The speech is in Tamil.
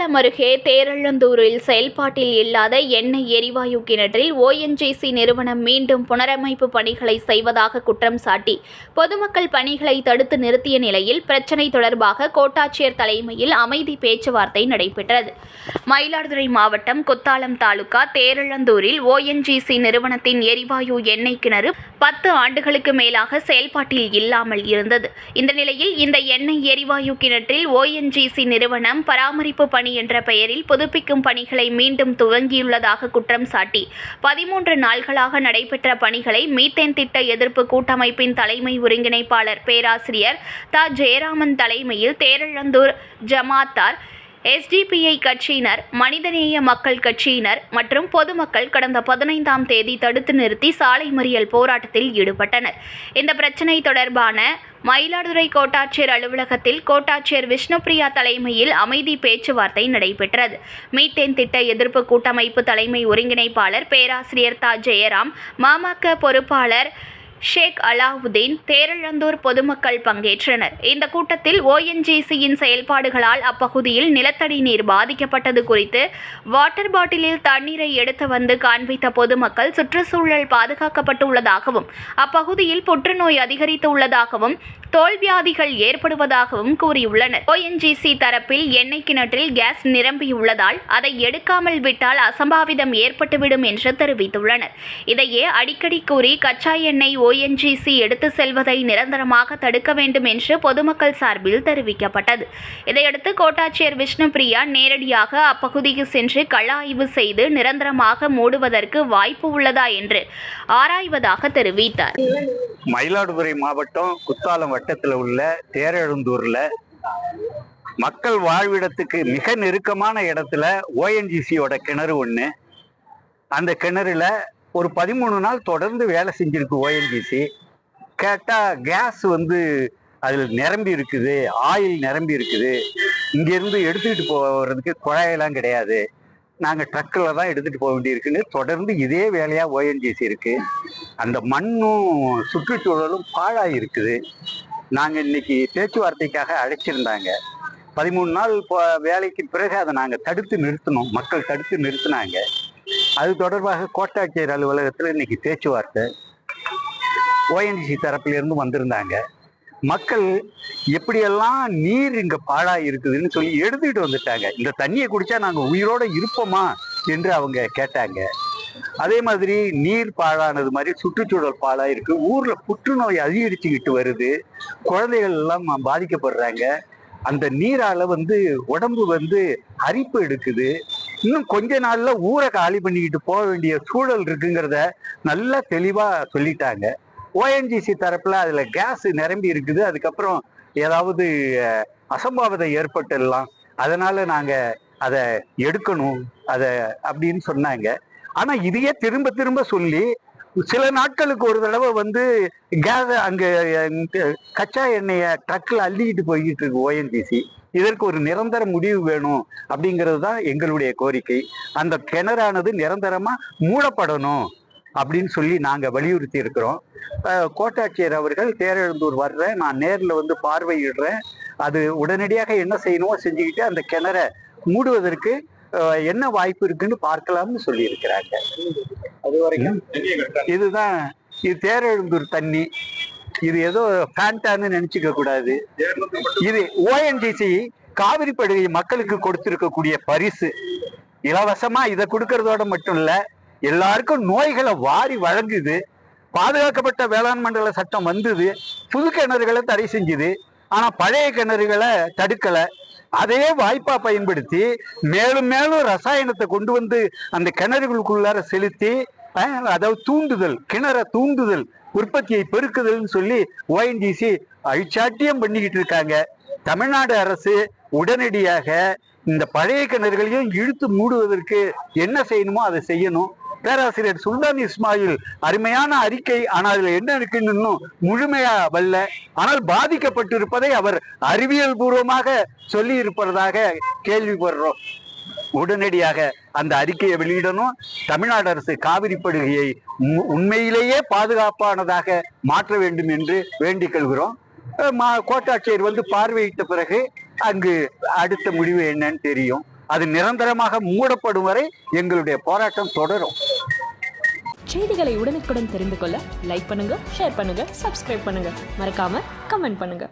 குற்றாலம் அருகே தேரழந்தூரில் செயல்பாட்டில் இல்லாத எண்ணெய் எரிவாயு கிணற்றில் ஓஎன்ஜிசி நிறுவனம் மீண்டும் புனரமைப்பு பணிகளை செய்வதாக குற்றம் சாட்டி பொதுமக்கள் பணிகளை தடுத்து நிறுத்திய நிலையில் பிரச்சினை தொடர்பாக கோட்டாட்சியர் தலைமையில் அமைதி பேச்சுவார்த்தை நடைபெற்றது. மயிலாடுதுறை மாவட்டம் குத்தாலம் தாலுகா தேரழந்தூரில் ஓஎன்ஜிசி நிறுவனத்தின் எரிவாயு எண்ணெய் கிணறு பத்து ஆண்டுகளுக்கு மேலாக செயல்பாட்டில் இல்லாமல் இருந்தது. இந்த நிலையில் இந்த எண்ணெய் எரிவாயு கிணற்றில் ஓஎன்ஜிசி நிறுவனம் பராமரிப்பு பணி என்ற பெயரில் புதுப்பிக்கும் பணிகளை மீண்டும் துவங்கியுள்ளதாக குற்றம் சாட்டி. பதிமூன்று நாள்களாக நடைபெற்ற பணிகளை மீத்தேன் திட்ட எதிர்ப்பு கூட்டமைப்பின் தலைமை ஒருங்கிணைப்பாளர் பேராசிரியர் த. ஜெயராமன் தலைமையில் தேரழந்தூர் ஜமாத்தார் எஸ்டிபிஐ கட்சியினர் மனிதநேய மக்கள் கட்சியினர் மற்றும் பொதுமக்கள் கடந்த பதினைந்தாம் தேதி தடுத்து நிறுத்தி சாலை மறியல் போராட்டத்தில் ஈடுபட்டனர். இந்த பிரச்சினை தொடர்பான மயிலாடுதுறை கோட்டாட்சியர் அலுவலகத்தில் கோட்டாட்சியர் விஷ்ணுபிரியா தலைமையில் அமைதி பேச்சுவார்த்தை நடைபெற்றது. மீத்தேன் திட்ட எதிர்ப்பு கூட்டமைப்பு தலைமை ஒருங்கிணைப்பாளர் பேராசிரியர் தா. ஜெயராம் மாமக பொறுப்பாளர் ஷேக் அலாவுதீன் தேரழந்தூர் பொதுமக்கள் பங்கேற்றனர். இந்த கூட்டத்தில் ஓஎன்ஜிசியின் செயல்பாடுகளால் அப்பகுதியில் நிலத்தடி நீர் பாதிக்கப்பட்டது குறித்து வாட்டர் பாட்டிலில் தண்ணீரை எடுத்து வந்து காண்பித்த பொதுமக்கள் சுற்றுச்சூழல் பாதுகாக்கப்பட்டுள்ளதாகவும் அப்பகுதியில் புற்றுநோய் அதிகரித்துள்ளதாகவும் தோல்வியாதிகள் ஏற்படுவதாகவும் கூறியுள்ளனர். ஓஎன்ஜிசி தரப்பில் எண்ணெய் கிணற்றில் கேஸ் நிரம்பியுள்ளதால் அதை எடுக்காமல் விட்டால் அசம்பாவிதம் ஏற்பட்டுவிடும் என்று தெரிவித்துள்ளனர். இதையே அடிக்கடி கூறி கச்சா எண்ணெய் ஓஎன்ஜிசி எடுத்து செல்வதை நிரந்தரமாக தடுக்க வேண்டும் என்று பொதுமக்கள் சார்பில் தெரிவிக்கப்பட்டது. இதையடுத்து கோட்டாட்சியர் விஷ்ணுபிரியா நேரடியாக அப்பகுதிக்கு சென்று கள ஆய்வு செய்து நிரந்தரமாக மூடுவதற்கு வாய்ப்பு உள்ளதா என்று ஆராய்வதாக தெரிவித்தார். மயிலாடுதுறை மாவட்டம் குத்தாலம் வட்டத்தில் உள்ள தேரெழுந்தூரில் மக்கள் வாழ்விடத்துக்கு மிக நெருக்கமான இடத்துல ஓஎன்ஜிசியோட கிணறு ஒன்று அந்த கிணறுல ஒரு பதிமூணு நாள் தொடர்ந்து வேலை செஞ்சிருக்கு ஓஎன்ஜிசி கேட்டால் கேஸ் வந்து அதில் நிரம்பி இருக்குது ஆயில் நிரம்பி இருக்குது. இங்கேருந்து எடுத்துக்கிட்டு போகிறதுக்கு குழாயெல்லாம் கிடையாது. நாங்கள் ட்ரக்கில் தான் எடுத்துகிட்டு போக வேண்டியிருக்குன்னு தொடர்ந்து இதே வேலையாக ஓஎன்ஜிசி இருக்குது அந்த மண்ணும் சுற்றுச்சூழலும் பாழாக இருக்குது. நாங்கள் இன்னைக்கு பேச்சுவார்த்தைக்காக அழைச்சிருந்தாங்க. பதிமூணு நாள் போ வேலைக்கு பிறகு அதை நாங்கள் தடுத்து நிறுத்தினோம். மக்கள் தடுத்து நிறுத்தினாங்க. அது தொடர்பாக கோட்டாட்சியர் அலுவலகத்தில் இன்னைக்கு பேச்சுவார்த்தை. ஓஎன்ஜிசி தரப்பிலிருந்து வந்திருந்தாங்க. மக்கள் எப்படியெல்லாம் நீர் இங்க பாழா இருக்குதுன்னு சொல்லி எழுதிட்டு வந்துட்டாங்க. இந்த தண்ணியை குடிச்சா நாங்க உயிரோட இருப்போமா என்று அவங்க கேட்டாங்க. அதே மாதிரி நீர் பாழானது மாதிரி சுற்றுச்சூழல் பாழா இருக்கு. ஊர்ல புற்றுநோய் அதிகரிச்சுக்கிட்டு வருது. குழந்தைகள் எல்லாம் பாதிக்கப்படுறாங்க. அந்த நீரால வந்து உடம்பு வந்து அரிப்பு எடுக்குது. இன்னும் கொஞ்ச நாள்ல ஊரை காலி பண்ணிக்கிட்டு போக வேண்டிய சூழல் இருக்குங்கிறத நல்லா தெளிவா சொல்லிட்டாங்க. ஓஎன்ஜிசி தரப்புல அதுல கேஸ் நிரம்பி இருக்குது. அதுக்கப்புறம் ஏதாவது அசம்பாவிதம் ஏற்பட்டுடலாம். அதனால நாங்க அதை எடுக்கணும். அதை அப்படின்னு சொன்னாங்க. ஆனா இதையே திரும்ப திரும்ப சொல்லி சில நாட்களுக்கு ஒரு தடவை வந்து கேஸ் அங்க கச்சா எண்ணெய ட்ரக்ல அள்ளிக்கிட்டு போய்கிட்டு இருக்கு ஓஎன்ஜிசி இதற்கு ஒரு நிரந்தர முடிவு வேணும் அப்படிங்கிறது தான் எங்களுடைய கோரிக்கை. அந்த கிணறானது நிரந்தரமா மூடப்படணும் அப்படின்னு சொல்லி நாங்க வலியுறுத்தி இருக்கிறோம். கோட்டாட்சியர் அவர்கள் தேரெழுந்தூர் வர்றேன் நான் நேர்ல வந்து பார்வையிடுறேன். அது உடனடியாக என்ன செய்யணுமோ செஞ்சுக்கிட்டு அந்த கிணறை மூடுவதற்கு என்ன வாய்ப்பு இருக்குன்னு பார்க்கலாம்னு சொல்லி இருக்கிறாங்க அது வரைக்கும் இதுதான் இது தேரெழுந்தூர் தண்ணி. இது ஏதோ ஃபேண்டான்னு நினைச்சுக்க கூடாது. இது ஓஎன்ஜிசி காவிரி படுகை மக்களுக்கு கொடுத்திருக்கக்கூடிய பரிசு. இலவசமா இதை கொடுக்கறதோட மட்டும் இல்ல எல்லாருக்கும் நோய்களை வாரி வழங்குது. பாதுகாக்கப்பட்ட வேளாண் மண்டல சட்டம் வந்தது. புது கிணறுகளை தடை செஞ்சுது. ஆனா பழைய கிணறுகளை தடுக்கல. அதே வாய்ப்பா பயன்படுத்தி மேலும் மேலும் ரசாயனத்தை கொண்டு வந்து அந்த கிணறுகளுக்குள்ளார செலுத்தி அதாவது தூண்டுதல் கிணற தூண்டுதல் உற்பத்தியை பெருக்குதல்னு சொல்லி ஓஎன்ஜிசி அழிச்சாட்டியம் பண்ணிக்கிட்டு இருக்காங்க. தமிழ்நாடு அரசு உடனடியாக இந்த பழைய கிணறுகளையும் இழுத்து மூடுவதற்கு என்ன செய்யணுமோ அதை செய்யணும். பேராசிரியர் சுல்தான் இஸ்மாயில் அருமையான அறிக்கை ஆனால் அதுல என்ன இருக்குன்னு இன்னும் முழுமையா வல்ல. ஆனால் பாதிக்கப்பட்டிருப்பதை அவர் அறிவியல் பூர்வமாக சொல்லி இருப்பதாக கேள்விப்படுறோம். உடனடியாக அந்த அறிக்கையை வெளியிடணும். தமிழ்நாடு அரசு காவிரி படுகையை உ- உண்மையிலேயே பாதுகாப்பானதாக மாற்ற வேண்டும் என்று வேண்டிக் கொள்கிறோம். மா கோட்டாட்சியர் வந்து பார்வையிட்ட பிறகு அங்கு அடுத்த முடிவு என்னன்னு தெரியும். அது நிரந்தரமாக மூடப்படும் வரை எங்களுடைய போராட்டம் தொடரும். செய்திகளை உடனுக்குடன் தெரிந்து கொள்ள லைக் பண்ணுங்க ஷேர் பண்ணுங்க சப்ஸ்கிரைப் பண்ணுங்க. மறக்காம கமெண்ட் பண்ணுங்க.